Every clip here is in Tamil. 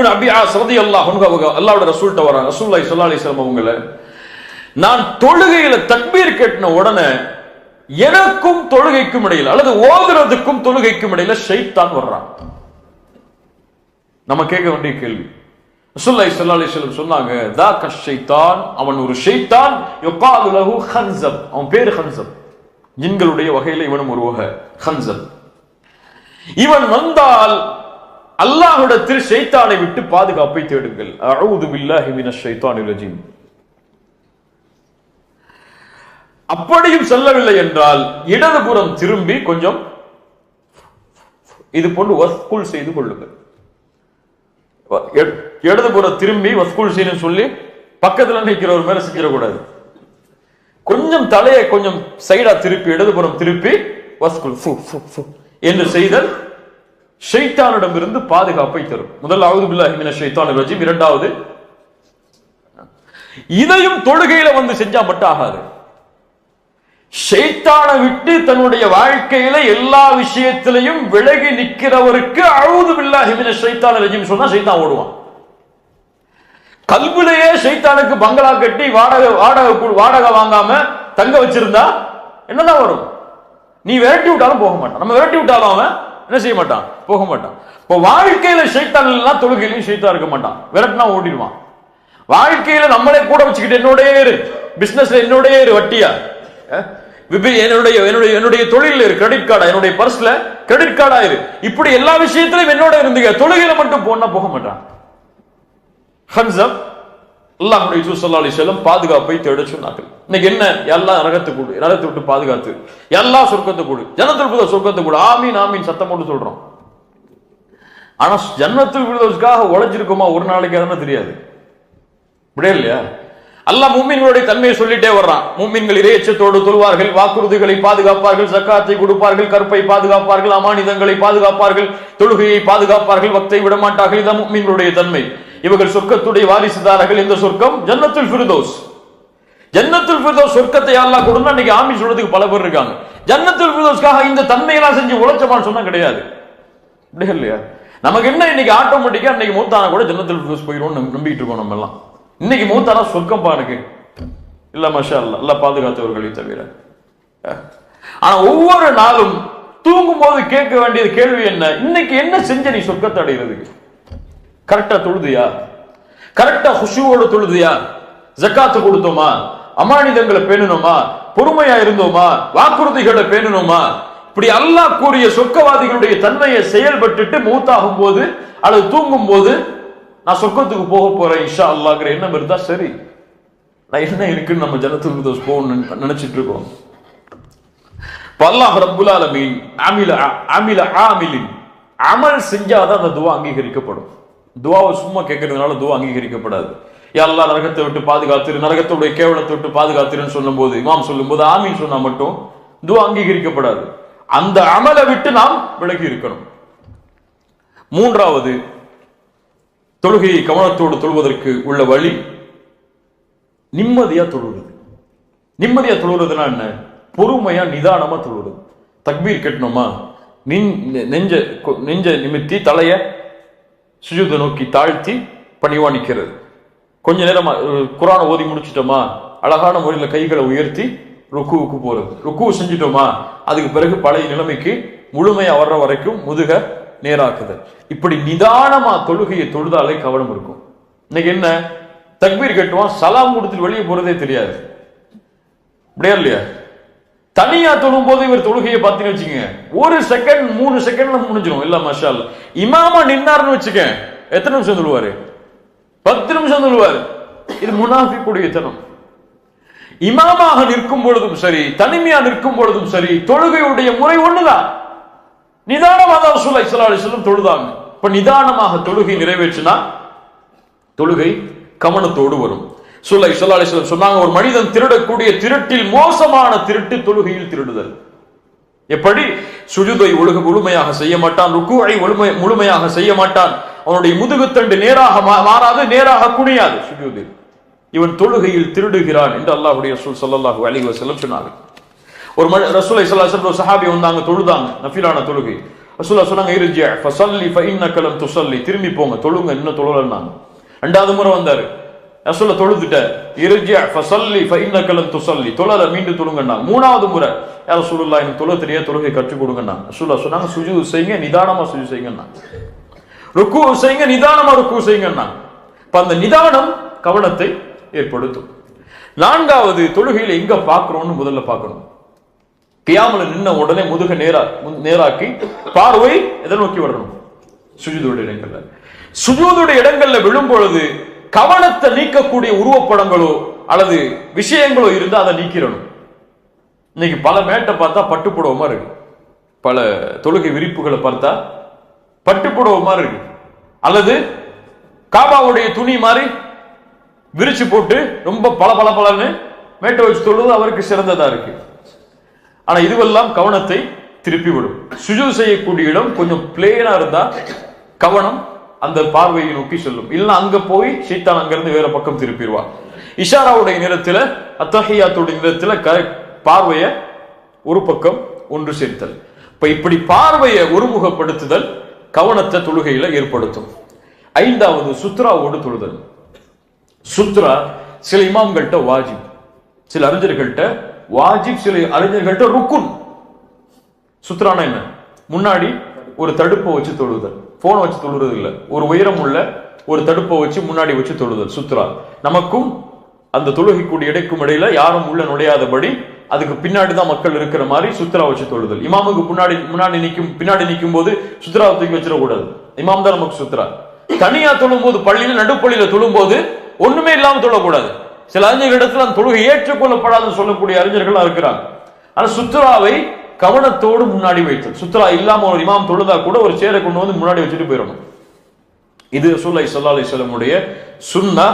இப்னு அபி ஆஸ் ரலியல்லாஹு அன்ஹு அவங்க அல்லாஹ்வோட ரசூல்ட்ட வராங்க. ரசூலுல்லாஹி ஸல்லல்லாஹு அலைஹி வஸல்லம் அவங்கள நான் தொழுகையில தக்பீர் கட்டின உடனே எனக்கும் தொழுகைக்கும் இடையில அல்லது ஓதுறதுக்கும் தொழுகைக்கும் இடையில ஷைத்தான் வர்றான். நம்ம கேட்க வேண்டிய கேள்வி. ரசூலுல்லாஹி ஸல்லல்லாஹு அலைஹி சொன்னாங்க தா கஷைத்தான் அவன் ஒரு ஷைத்தான் யுகாது லஹு ஹன்சப் அவன் பேர் ஹன்சப் ஜின்களுடைய வகையில இவனும் ஒரு வகை ஹன்சப் இவன் வந்தால் அல்லாஹ்விடத்தில் ஷைத்தானை விட்டு பாதுகாப்பை தேடுங்கள். அழுது பில்லாஹி மினஷ் ஷைத்தானிர் ரஜீம். அப்படியும் செல்லவில்லை என்றால் இடதுபுறம் திரும்பி கொஞ்சம் இது போன்று வஸ்குல் செய்து கொள்ளுங்கள். இடதுபுறம் திரும்பி வஸ்குல் செய்யணும் சொல்லி பக்கத்துல நிற்கிறவர் மேல செஞ்சிடக்கூடாது கொஞ்சம் தலையை கொஞ்சம் சைடா திருப்பி இடதுபுறம் திருப்பி வஸ்குல் என்று செய்தல் ஷைத்தானிடமிருந்து பாதுகாப்பை தரும். முதல் அவுது பில்லாஹிமின மினஷ் ஷைத்தானிர் ரஜீம் இரண்டாவது இதையும் தொழுகையில வந்து செஞ்சா மட்டும் ஆகாது. ஷைத்தானை விட்டு தன்னுடைய வாழ்க்கையில எல்லா விஷயத்திலையும் விலகி நிற்கிறவருக்கு அழுது பில்லாஹிமின மினஷ் ஷைத்தானிர் ரஜீம் சொன்னா ஷைத்தான் ஓடுவான். கல்புலையே ஷைத்தானுக்கு பங்களா கட்டி வாடகை வாடகை வாடகை வாங்காம தங்க வச்சிருந்தா என்னதான் வரும்? நீ விரட்டி விட்டாலும் போக மாட்டான். நம்ம விரட்டி விட்டாலும் அவன் என்ன செய்ய மாட்டான்? போக மாட்டான். இப்போ வாழ்க்கையில சைத்தான் எல்லாம் தொழுகையிலையும் ஷைத்தான் இருக்க மாட்டான். விரட்டினா ஓடிடுவான். வாழ்க்கையில நம்மளே கூட வச்சுக்கிட்டு என்னுடைய இரு. பிசினஸ்ல என்னுடைய இரு வட்டியா? விபி- என்னுடைய என்னுடைய என்னுடைய தொழில் இரு கிரெடிட் கார்டா என்னுடைய பர்ஸ்ல கிரெடிட் கார்டா இரு. இப்படி எல்லா விஷயத்திலும் என்னோட இருந்தீங்க தொழுகையில மட்டும் போனா போக மாட்டான். ஹன்சப் அல்லாஹ்வுடைய ரசூல் ஸல்லல்லாஹு அலைஹி வஸல்லம் பாதுகாப்பை தேட சொன்னார்கள். இன்னைக்கு என்ன? எல்லாம் நரகத்தை கூடு நரகத்தை விட்டு பாதுகாத்து எல்லா சொர்க்கத்தை கூடு ஜனத்தில் புத சொர்க்கத்தை கூடு. ஆமீன் ஆமீன் சத்தம் போட்டு சொல்றோம். ஆனா ஜன்னத்துல் விருதோஸ்க்காக உழைச்சிருக்கோமா ஒரு நாளைக்கு அதெல்லாம் தெரியாது. இப்படியே இல்லையா? அல்லாஹ் மூமின்களுடைய தன்மையை சொல்லிட்டே வர்றான். மூமின்கள் இறையச்சத்தோடு தொழுவார்கள் வாக்குறுதிகளை பாதுகாப்பார்கள் சக்காத்தை கொடுப்பார்கள் கற்பை பாதுகாப்பார்கள் அமானிதங்களை பாதுகாப்பார்கள் தொழுகையை பாதுகாப்பார்கள் வக்தை விடமாட்டார்கள். இதான் மூமின்களுடைய தன்மை. இவர்கள் சொர்க்கத்துடைய வாரிசுதாரர்கள் இந்த சொர்க்கம் ஜன்னத்துல் ஃபிர்தௌஸ். ஜன்னத்துல் ஃபிர்தோஸ் சொர்க்கத்தை யாரெல்லாம் கொடுனா இன்னைக்கு ஆமி சொல்றதுக்கு பல பேர் இருக்காங்க. ஜன்னத்துல் ஃபிர்தௌஸ்க்காக இந்த தன்மையெல்லாம் செஞ்சு உழைச்சமான்னு சொன்னா கிடையாது. இப்படி இல்லையா? நமக்கு என்ன இன்னைக்கு ஆட்டோமேட்டிக்கா இன்னைக்கு மூத்தானா கூட ஜன்னத்துல் ஃபிர்தௌஸ் போயிடும் நம்பிட்டு இருக்கோம் நம்ம எல்லாம் இன்னைக்கு மூத்தானா சொர்க்கம் பாருக்கு எனக்கு இல்ல மஷா இல்ல அல்ல பாதுகாத்தவர்களையும் தவிர. அஹ். ஆனா ஒவ்வொரு நாளும் தூங்கும் போது கேட்க வேண்டியது கேள்வி என்ன? இன்னைக்கு என்ன செஞ்ச நீ சொர்க்கத்தை அடைகிறதுக்கு கரெக்டா தொழுதியா? கரெக்டா ஹுஷுவோட தொழுதியா? ஜக்காத்து கொடுத்தோமா? அமானிதங்களை பேணணுமா பொறுமையா இருந்தோமா? வாக்குறுதிகளை பேணணுமா இப்படி அல்லாஹ் கூறிய சொர்க்கவாதிகளுடைய தன்மையை செயல்பட்டுட்டு மூத்தாகும் போது அல்லது தூங்கும் போது நான் சொர்க்கத்துக்கு போக போறேன் இஷா அல்லாங்கிற எண்ணம் இருந்தா சரி. நான் என்ன இருக்குன்னு நம்ம ஜனத்துக்கு தோஸ் போகணும்னு நினைச்சிட்டு இருக்கோம். பல்லாஹ் அல்லாஹ் ரப்புல் ஆலமீன் அமில அமில ஆமிலின் அமல் செஞ்சாதான் அந்த துவா அங்கீகரிக்கப்படும். துவாவை சும்மா கேட்கறதுனால துவா அங்கீகரிக்கப்படாது. யா நரகத்தை விட்டு பாதுகாத்துரு நரகத்துடைய கேவலத்தை விட்டு பாதுகாத்துருன்னு சொல்லும்போது இமாம் சொல்லும்போது ஆமின்னு சொன்னா மட்டும் துவா அங்கீகரிக்கப்படாது. அந்த அமலை விட்டு நாம் விலகி இருக்கணும். மூன்றாவது தொழுகையை கவனத்தோடு தொழுவதற்கு உள்ள வழி நிம்மதியா தொழுவது நிம்மதியா தொழுறதுனா என்ன? பொறுமையா நிதானமா தொழுறது. தக்பீர் கட்டணுமா நின் நெஞ்ச கொ- நெஞ்ச நிமித்தி தலைய சுஜூத நோக்கி தாழ்த்தி பணிவாணிக்கிறது கொஞ்ச நேரமா அஹ், குரானை ஓதி முடிச்சிட்டோமா? அழகான முறையில் கைகளை உயர்த்தி ருக்குவுக்கு போறது. ருக்கு செஞ்சிட்டோமா? அதுக்கு பிறகு பழைய நிலைமைக்கு முழுமையா வர்ற வரைக்கும் முதுக நேராக்குதல் இப்படி நிதானமா தொழுகையை தொழுதாலே கவனம் இருக்கும். இன்னைக்கு என்ன? தக்பீர் கட்டுவான் சலாம் கூடத்தில் வெளியே போறதே தெரியாது. அப்படியா இல்லையா? தனியா தொழும் போது இவர் தொழுகையை பார்த்தீங்கன்னு வச்சுக்கோங்க. ஒரு செகண்ட் மூணு செகண்ட்ல முடிஞ்சிடும் இல்ல மஷால் இமாமா நின்னார்னு வச்சுக்க எத்தனை நிமிஷம் சொல்லுவாரு பத்து நிமிஷம் சொல்லுவாரு இது முனாஃபிக்குடைய தனம். இமாமாக நிற்கும் பொழுதும் சரி தனிமையா நிற்கும் பொழுதும் சரி தொழுகையுடைய முறை ஒண்ணுதான். நிதானமாக தான் ரசூலுல்லாஹி ஸல்லல்லாஹு தொழுதாங்க. இப்ப நிதானமாக தொழுகை நிறைவேற்றினா தொழுகை கவனத்தோடு வரும். சுல்லை ஸல்லல்லாஹு சொன்னாங்க ஒரு மனிதன் திருடக்கூடிய திருட்டில் மோசமான திருட்டு தொழுகையில் திருடுதல். எப்படி? சுஜுதை ஒழுக முழுமையாக செய்ய மாட்டான் ருக்குவை முழுமை முழுமையாக செய்ய மாட்டான். அவனுடைய முதுகுத்தண்டு நேராக மா- மாறாது நேராக குனியாது. சுஜூதில். இவன் தொழுகையில் திருடுகிறான் என்று அல்லாஹுடைய ரசூல் சல்லாஹூ அலி வஸல்லம் சொன்னார்கள். ஒரு மணி ரசூலை ஸல்லல்லாஹு சஹாபி வந்தாங்க தொழுதாங்க நஃபிலான தொழுகை. ரசூலா சொன்னாங்க இருஜி ஃபசல்லி ஃபஇன்னக லம் துசல்லி திரும்பி போங்க தொழுங்க இன்னும் தொழுலன்னாங்க. ரெண்டாவது முறை வந்தாரு. ரசூல தொழுதுட்ட இருஜி ஃபசல்லி ஃபைன லம் துஸல்லி தொழல மீண்டும் தொழுங்கண்ணா. மூணாவது முறை. யார் ரசூலுல்லாஹ் எனக்கு தொழ தெரிய தொழுகை கற்றுக் கொடுங்கண்ணா. ரசூலா சொன்னாங்க சுஜு செய்யுங்க நிதானமா சுஜு செய்யுங்கண்ணா. ருக்கு செய்யுங்க நிதானமா ருக்கு செய்யுங்கண்ணா. இப்ப அந்த நிதானம் கவனத்தை ஏற்படுத்தும். நான்காவது தொழுகையில எங்க பார்க்கிறோம்னு முதல்ல பார்க்கணும் கியாமல நின்ன உடனே முதுக நேரா நேராக்கி பார்வை எதை நோக்கி வரணும்? சுஜூதுடைய இடங்கள்ல. சுஜூதுடைய இடங்கள்ல விழும் பொழுது கவனத்தை நீக்கக்கூடிய உருவப்படங்களோ அல்லது விஷயங்களோ இருந்தால் அதை நீக்கிறணும் இன்னைக்கு பல மேட்டை பார்த்தா பட்டுப்புடவமா மாதிரி இருக்கு. பல தொழுகை விரிப்புகளை பார்த்தா பட்டுப்புடவமா மாதிரி இருக்கு. அல்லது காபாவுடைய துணி மாதிரி விரிச்சு போட்டு ரொம்ப பல பல பலன்னு மேட்டை வச்சு தொழுது அவருக்கு சிறந்ததா இருக்கு. ஆனா இதுவெல்லாம் கவனத்தை திருப்பி விடும் சுஜு செய்யக்கூடிய இடம் கொஞ்சம் பிளேனா இருந்தா கவனம் அந்த பார்வையை நோக்கி செல்லும். இல்லைன்னா அங்க போய் சீத்தான் அங்கிருந்து வேற பக்கம் திருப்பிடுவா இஷாராவுடைய நிறத்துல அத்தஹியாத்துடைய நிறத்துல பார்வைய ஒரு பக்கம் ஒன்று சேர்த்தல். இப்ப இப்படி பார்வையை ஒருமுகப்படுத்துதல் கவனத்தை தொழுகையில ஏற்படுத்தும். ஐந்தாவது சுத்ராவோடு தொழுதல். சுத்ரா சில இமாம்கள்ட்ட வாஜிப். சில அறிஞர்கள்ட்ட வாஜிப் சில அறிஞர்கள்ட்ட ருக்குன். சுத்ரானா என்ன? முன்னாடி ஒரு தடுப்பை வச்சு தொழுதல். போன் வச்சு தொழுறது இல்ல. ஒரு உயரம் உள்ள ஒரு தடுப்பை வச்சு முன்னாடி வச்சு தொழுதல் சுத்ரா நமக்கும் அந்த தொழுகைக்கூடிய இடைக்கும் இடையில யாரும் உள்ள நுழையாதபடி அதுக்கு பின்னாடி தான் மக்கள் இருக்கிற மாதிரி சுத்ரா வச்சு தொழுதல் இமாமுக்கு முன்னாடி முன்னாடி நிற்கும் பின்னாடி நிக்கும் போது சுத்ரா தூக்கி வச்சிடக்கூடாது. இமாம் தான் நமக்கு சுத்ரா தனியா தொழும் போது பள்ளியில நடுப்பள்ளியில தொழும் போது ஒண்ணுமே இல்லாம தொழக்கூடாது. சில அறிஞர்கள் இடத்துல அந்த தொழுகை ஏற்றுக்கொள்ளப்படாதுன்னு சொல்லக்கூடிய அறிஞர்களா இருக்கிறாங்க. ஆனா சுத்ராவை கவனத்தோடு முன்னாடி வைத்தல். சுற்றுலா இல்லாம ஒரு இமாம் தொழுதா கூட ஒரு சேரை கொண்டு வந்து முன்னாடி வச்சுட்டு போயிடணும். இது ரசூலுல்லாஹி ஸல்லல்லாஹு அலைஹி வஸல்லமுடைய சுன்னா.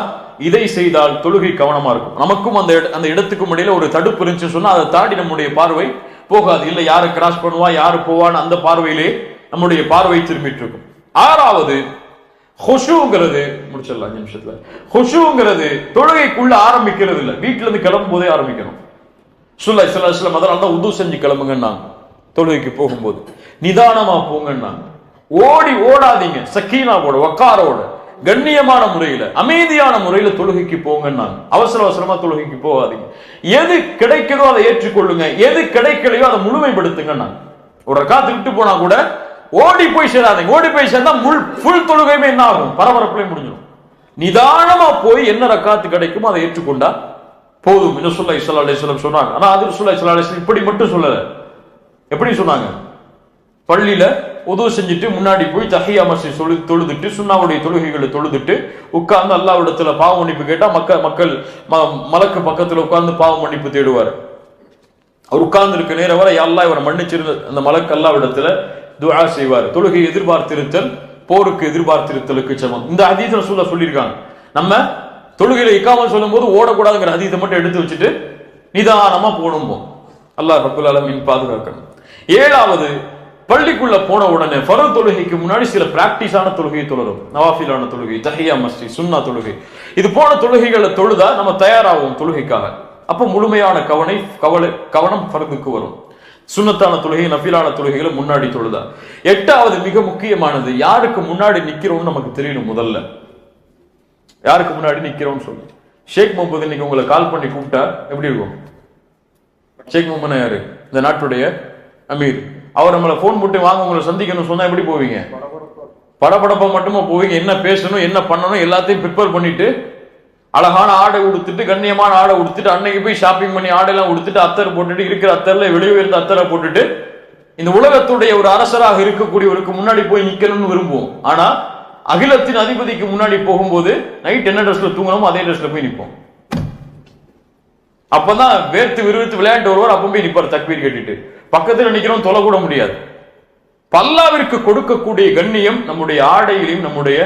இதை செய்தால் தொழுகை கவனமா இருக்கும். நமக்கும் அந்த அந்த இடத்துக்கும் இடையில ஒரு தடுப்பு இருந்துச்சு சொன்னா அதை தாண்டி நம்முடைய பார்வை போகாது. இல்ல யாரை கிராஸ் பண்ணுவா யாரு போவான்னு அந்த பார்வையிலே நம்முடைய பார்வை திரும்பிட்டு இருக்கும் ஆறாவது ஹொஷுங்கிறது முடிச்சிடலாம் அஞ்சு நிமிஷத்துல. ஹொஷுங்கிறது தொழுகைக்குள்ள ஆரம்பிக்கிறது இல்லை வீட்டுல இருந்து கிளம்பும் போதே ஆரம்பிக்கணும். சுல்லா இஸ்லாம் அதனால தான் உது செஞ்சு கிளம்புங்கன்னாங்க தொழுகைக்கு போகும்போது. நிதானமா போங்கன்னாங்க ஓடி ஓடாதீங்க. சக்கீனாவோட வக்காரோட கண்ணியமான முறையில அமைதியான முறையில தொழுகைக்கு போங்கன்னாங்க அவசர அவசரமா தொழுகைக்கு போகாதீங்க. எது கிடைக்குதோ அதை ஏற்றுக்கொள்ளுங்க. எது கிடைக்கலையோ அதை முழுமைப்படுத்துங்கன்னாங்க ஒரு ரக்காத்து விட்டு போனா கூட ஓடி போய் சேராதீங்க. ஓடி போய் சேர்ந்தா முள் ஃபுல் தொழுகையுமே என்ன ஆகும்? பரபரப்புலேயே முடிஞ்சிடும் நிதானமா போய் என்ன ரக்காத்து கிடைக்குமோ அதை ஏற்றுக்கொண்டா போதும். இன்னும் சொல்ல இஸ்லா அலிஸ்லாம் சொன்னாங்க. ஆனால் அது சொல்ல இஸ்லா அலிஸ்லாம் இப்படி மட்டும் சொல்லலை. எப்படி சொன்னாங்க? பள்ளியில் உதவு செஞ்சுட்டு முன்னாடி போய் தஹியா மஸ்ஜித் சொல்லி தொழுதுட்டு சுண்ணாவுடைய தொழுகைகளை தொழுதுட்டு உட்கார்ந்து அல்லாவிடத்துல பாவ மன்னிப்பு கேட்டால் மக்கள் மக்கள் ம- மலக்கு பக்கத்தில் உட்கார்ந்து பாவ மன்னிப்பு தேடுவார். அவர் உட்கார்ந்து இருக்க நேரம் வரை அல்லாஹ் இவரை மன்னிச்சிருந்த அந்த மலக்கு அல்லாவிடத்துல துவா செய்வார். தொழுகை எதிர்பார்த்திருத்தல் போருக்கு எதிர்பார்த்திருத்தலுக்கு சமம். இந்த அதீத சூழல் சொல்லியிருக்காங்க. நம்ம தொழுகையில இக்காமல் சொல்லும் போது ஓடக்கூடாதுங்கிற அதீதம் மட்டும் எடுத்து வச்சுட்டு நிதானமா போகணும் அல்லாஹ் ரப்புல் அலமின் பாதுகாக்கணும். ஏழாவது பள்ளிக்குள்ள போன உடனே ஃபரல் தொழுகைக்கு முன்னாடி சில பிராக்டிஸான தொழுகையை தொழுறோம் நவாஃபிலான தொழுகை தஹியா மஸ்ஜித் சுன்னா தொழுகை. இது போன தொழுகைகளை தொழுதா நம்ம தயாராகும் தொழுகைக்காக. அப்போ முழுமையான கவனை கவலை கவனம் ஃபர்துக்கு வரும். சுன்னத்தான தொழுகை நஃபிலான தொழுகைகளை முன்னாடி தொழுதா. எட்டாவது மிக முக்கியமானது யாருக்கு முன்னாடி நிக்கிறோம்னு நமக்கு தெரியணும் முதல்ல. யாருக்கு முன்னாடி நிக்கிறோம்னு சொல்லி. ஷேக் முகமது இன்னைக்கு உங்களை கால் பண்ணி கூப்பிட்டா எப்படி இருக்கும்? ஷேக் முகமது யாரு? இந்த நாட்டுடைய அமீர். அவர் நம்மளை ஃபோன் போட்டு வாங்க உங்களை சந்திக்கணும் சொன்னா எப்படி போவீங்க? படபடப்பா மட்டுமா போவீங்க? என்ன பேசணும் என்ன பண்ணணும் எல்லாத்தையும் ப்ரிப்பேர் பண்ணிட்டு அழகான ஆடை உடுத்துட்டு கண்ணியமான ஆடை உடுத்துட்டு அன்னைக்கு போய் ஷாப்பிங் பண்ணி ஆடையெல்லாம் உடுத்துட்டு அத்தர் போட்டுட்டு இருக்கிற அத்தர்ல வெளியே அத்தரை போட்டுட்டு இந்த உலகத்துடைய ஒரு அரசராக இருக்கக்கூடியவருக்கு முன்னாடி போய் நிக்கணும்னு விரும்புவோம். ஆனா அகிலத்தின் அதிபதிக்கு முன்னாடி போகும்போது நைட் என்ன ட்ரெஸ்ல தூங்கணுமோ அதே ட்ரெஸ்ல போய் நிற்போம் அப்பதான் வேர்த்து விறுவித்து விளையாண்டு வருவார் அப்ப போய் நிற்பார் தக்பீர் கட்டிட்டு. பக்கத்துல நிக்கிறோம் தொலை கூட முடியாது. பல்லாவிற்கு கொடுக்கக்கூடிய கண்ணியம் நம்முடைய ஆடையிலையும் நம்முடைய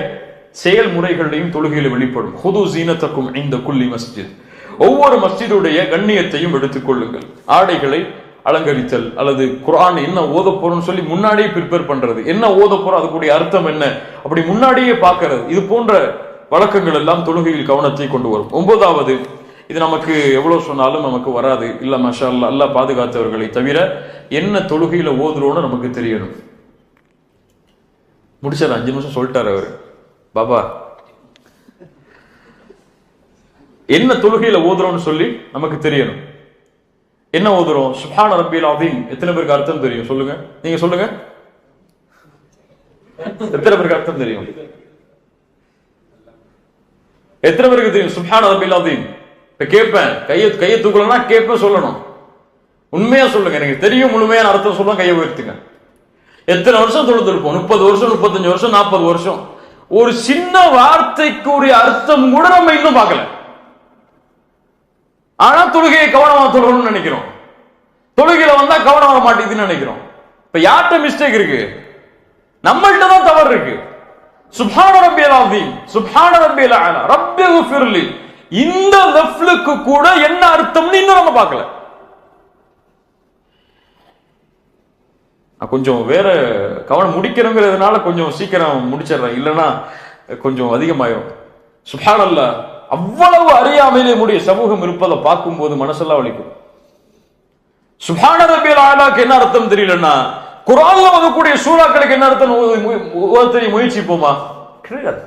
செயல்முறைகளிலையும் தொழுகையில் வெளிப்படும். ஹுது சீனத்தக்கும் இந்த குள்ளி மஸ்ஜித். ஒவ்வொரு மஸ்ஜிதுடைய கண்ணியத்தையும் எடுத்துக் கொள்ளுங்கள். ஆடைகளை அலங்கரித்தல் அல்லது குரான் என்ன ஓத போறோம்னு சொல்லி முன்னாடியே ப்ரிப்பேர் பண்றது. என்ன ஓத போறோம்? அதுக்குடைய அர்த்தம் என்ன? அப்படி முன்னாடியே பார்க்கறது. இது போன்ற வழக்கங்கள் எல்லாம் தொழுகையில் கவனத்தை கொண்டு வரும். ஒன்பதாவது இது நமக்கு எவ்வளவு சொன்னாலும் நமக்கு வராது. இல்ல மஷா அல்லாஹ் பாதுகாத்தவர்களை தவிர என்ன தொழுகையில ஓதுறோன்னு நமக்கு தெரியணும். முடிச்சார் அஞ்சு நிமிஷம் சொல்லிட்டாரு அவர். பாபா என்ன தொழுகையில ஓதுறோம்னு சொல்லி நமக்கு தெரியணும். என்ன ஓதுறோம் சுப்ஹான ரப்பியல் அதீம் எத்தனை பேருக்கு அர்த்தம் தெரியும்? சொல்லுங்க. நீங்க சொல்லுங்க. எத்தனை பேருக்கு அர்த்தம் தெரியும்? எத்தனை பேருக்கு தெரியும்? சுப்ஹான ரப்பியல் அதீம் இப்ப கேட்பேன். கையை கையை தூக்கலன்னா கேட்பேன் சொல்லணும். உண்மையா சொல்லுங்க. எனக்கு தெரியும் முழுமையான அர்த்தம் சொல்ல கையை உயர்த்துங்க. எத்தனை வருஷம் தொழுத்திருப்போம் முப்பது வருஷம் முப்பத்தஞ்சு வருஷம் நாற்பது வருஷம். ஒரு சின்ன வார்த்தைக்குரிய அர்த்தம் கூட நம்ம இன்னும் பார்க்கல. ஆனா தொழுகையை கவனமா தொழணும்னு நினைக்கிறோம். தொழுகையில வந்தா கவனம் வர மாட்டேங்குதுன்னு நினைக்கிறோம். இப்ப யார்கிட்ட மிஸ்டேக் இருக்கு? நம்மள்கிட்ட தான் தவறு இருக்கு. சுபான ரப்பியல் அஸீம் சுப்ஹான ரப்பியல் ஃபிர்லி இந்த லெஃப்லுக்கு கூட என்ன அர்த்தம்னு இன்னும் நம்ம பார்க்கல. கொஞ்சம் வேற கவனம் முடிக்கணுங்கிறதுனால கொஞ்சம் சீக்கிரம் முடிச்சிடுறேன். இல்லைன்னா கொஞ்சம் அதிகமாயிரும். சுப்ஹானல்லா அவ்வளவு அறியாமையிலே முடிய சமூகம் இருப்பதை பார்க்கும்போது மனசெல்லாம் வலிக்கும். சுபான ரபியல் ஆலாக்கு என்ன அர்த்தம் தெரியலன்னா குரான்ல வரக்கூடிய சூறாக்களுக்கு என்ன அர்த்தம் ஒருத்தரை முயற்சிப்போமா? கிடையாது.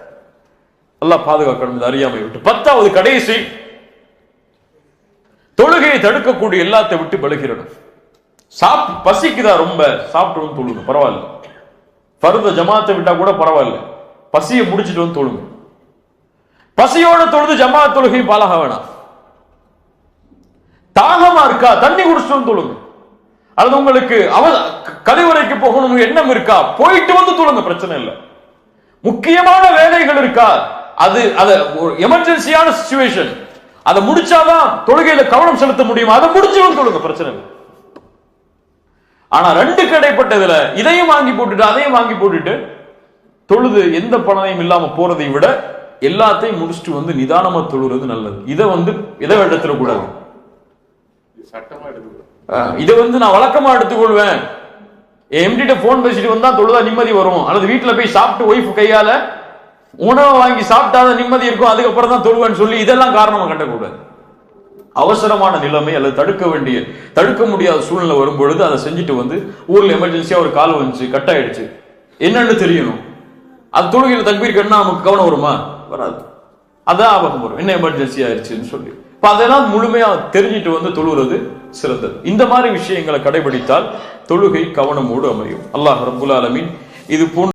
நல்லா பாதுகாக்கணும். இந்த அறியாமை விட்டு. பத்தாவது கடைசி. தொழுகையை தடுக்கக்கூடிய எல்லாத்தை விட்டு பழுகிறணும் சாப் பசிக்குதா ரொம்ப? சாப்பிட்டு வந்து தொழுங்க. பரவாயில்ல. பருந்த ஜமாத்தை விட்டா கூட பரவாயில்ல. பசியை முடிச்சுட்டு வந்து தொழுங்க. பசியோட தொழுது ஜமா தொழுகையும் பாலாக வேணாம். தாகமா இருக்கா? தண்ணி குடிச்சுட்டு தொழுங்க. அல்லது உங்களுக்கு அவ கழிவுறைக்கு போகணும் எண்ணம் இருக்கா? போயிட்டு வந்து தொழுங்க பிரச்சனை இல்லை. முக்கியமான வேலைகள் இருக்கா? அது அது எமர்ஜென்சியான சுச்சுவேஷன் அதை முடிச்சாதான் தொழுகையில கவனம் செலுத்த முடியும். அதை முடிச்சு வந்து தொழுங்க பிரச்சனை இல்லை. ஆனா ரெண்டு கடைப்பட்டதுல இதையும் வாங்கி போட்டுட்டு அதையும் வாங்கி போட்டுட்டு தொழுது எந்த பணத்தையும் இல்லாம போறதை விட எல்லாத்தையும் முடிச்சுட்டு வந்து நிதானமா தொழுறது நல்லது. இதை வந்து இதை எடுத்துட கூடாது? இதை வந்து நான் வழக்கமா எடுத்துக்கொள்வேன். எம்டிட்ட போன் பேசிட்டு வந்தா தொழுதா நிம்மதி வரும். அல்லது வீட்டுல போய் சாப்பிட்டு ஒய்ஃப் கையால உணவை வாங்கி சாப்பிட்டாதான் நிம்மதி இருக்கும். அதுக்கப்புறம் தான் தொழுவேன்னு சொல்லி இதெல்லாம் காரணமா கட்டக்கூடாது அவசரமான நிலைமை அல்லது தடுக்க வேண்டிய தடுக்க முடியாத சூழ்நிலை வரும்பொழுது அதை செஞ்சுட்டு வந்து ஊர்ல எமர்ஜென்சியா ஒரு கால் வந்துச்சு கட் ஆயிடுச்சு என்னன்னு தெரியணும். அது தொழுகையில தக்பீர் கட்டினா நமக்கு கவனம் வருமா? வராது. அதான் ஆபகம் வரும் என்ன எமர்ஜென்சி ஆயிடுச்சுன்னு சொல்லி. இப்போ அதெல்லாம் முழுமையாக தெரிஞ்சிட்டு வந்து தொழுகிறது சிறந்தது. இந்த மாதிரி விஷயங்களை கடைபிடித்தால் தொழுகை கவனமோடு அமையும். அல்லாஹ் ரபுல் ஆலமின் இது போன்ற